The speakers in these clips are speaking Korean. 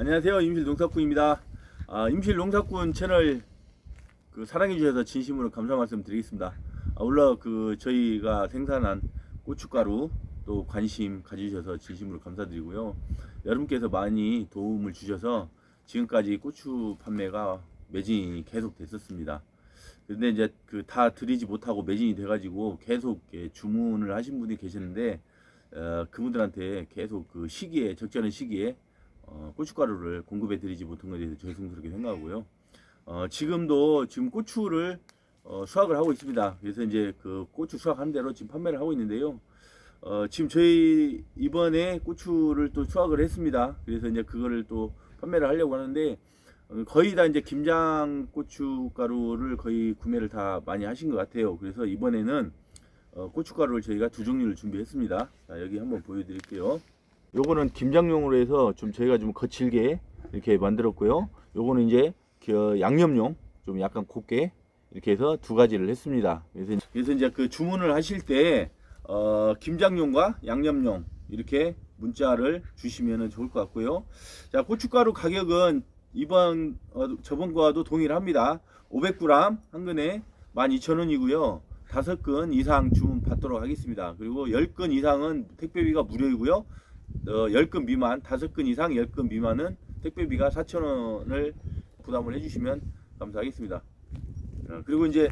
안녕하세요. 임실 농사꾼입니다. 아, 임실 농사꾼 채널 그 사랑해 주셔서 진심으로 감사 말씀 드리겠습니다. 아, 물론 그 저희가 생산한 고춧가루 또 관심 가지셔서 진심으로 감사드리고요. 여러분께서 많이 도움을 주셔서 지금까지 고추 판매가 매진이 계속 됐었습니다. 근데 이제 그 다 드리지 못하고 매진이 돼가지고 계속 주문을 하신 분이 계시는데 어, 그분들한테 계속 그 시기에 적절한 시기에 어, 고춧가루를 공급해 드리지 못한 것에 대해서 죄송스럽게 생각하고요. 어, 지금도 지금 고추를 어, 수확을 하고 있습니다. 그래서 이제 그 고추 수확한 대로 지금 판매를 하고 있는데요. 어, 지금 저희 이번에 고추를 또 수확을 했습니다. 그래서 이제 그거를 또 판매를 하려고 하는데 어, 거의 다 이제 김장 고춧가루를 거의 구매를 다 많이 하신 것 같아요. 그래서 이번에는 어, 고춧가루를 저희가 두 종류를 준비했습니다. 자, 여기 한번 보여드릴게요. 요거는 김장용으로 해서 좀 저희가 좀 거칠게 이렇게 만들었고요. 요거는 이제 그 양념용 좀 약간 곱게 이렇게 해서 두 가지를 했습니다. 그래서, 그래서 이제 그 주문을 하실 때 어, 김장용과 양념용 이렇게 문자를 주시면 좋을 것 같고요. 자, 고춧가루 가격은 이번 어, 저번과도 동일합니다. 500g 한 근에 12,000원이고요. 다섯 근 이상 주문 받도록 하겠습니다. 그리고 10근 이상은 택배비가 무료이고요. 어, 10근 미만, 5근 이상 10근 미만은 택배비가 4,000원을 부담을 해주시면 감사하겠습니다. 어, 그리고 이제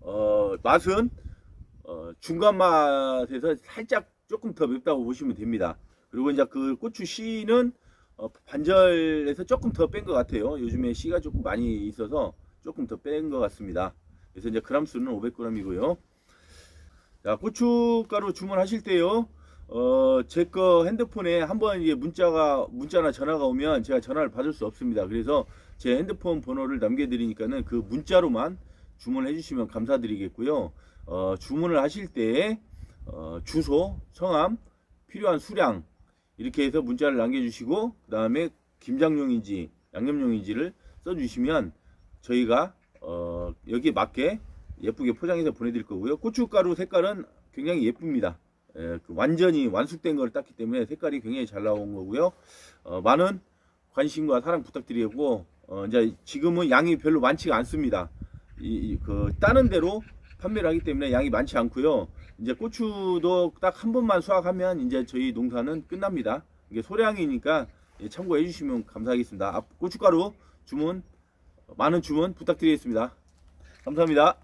어, 맛은 어, 중간 맛에서 살짝 조금 더 맵다고 보시면 됩니다. 그리고 이제 그 고추 씨는 어, 반절에서 조금 더 뺀 것 같아요. 요즘에 씨가 조금 많이 있어서 조금 더 뺀 것 같습니다. 그래서 이제 그람 수는 500g이고요. 자, 고춧가루 주문하실 때요. 어, 제 거 핸드폰에 한번 이게 문자가 문자나 전화가 오면 제가 전화를 받을 수 없습니다. 그래서 제 핸드폰 번호를 남겨드리니까는 그 문자로만 주문해 주시면 감사드리겠고요. 어, 주문을 하실 때 어, 주소, 성함, 필요한 수량 이렇게 해서 문자를 남겨주시고 그 다음에 김장용인지 양념용인지를 써주시면 저희가 어, 여기에 맞게 예쁘게 포장해서 보내드릴 거고요. 고춧가루 색깔은 굉장히 예쁩니다. 예, 그 완전히 완숙된 걸 땄기 때문에 색깔이 굉장히 잘 나온 거고요. 어, 많은 관심과 사랑 부탁드리고 어, 이제 지금은 양이 별로 많지가 않습니다. 이, 이, 그 따는 대로 판매를 하기 때문에 양이 많지 않고요. 이제 고추도 딱 한 번만 수확하면 이제 저희 농사는 끝납니다. 이게 소량이니까 예, 참고해 주시면 감사하겠습니다. 앞- 고춧가루 주문 많은 주문 부탁드리겠습니다. 감사합니다.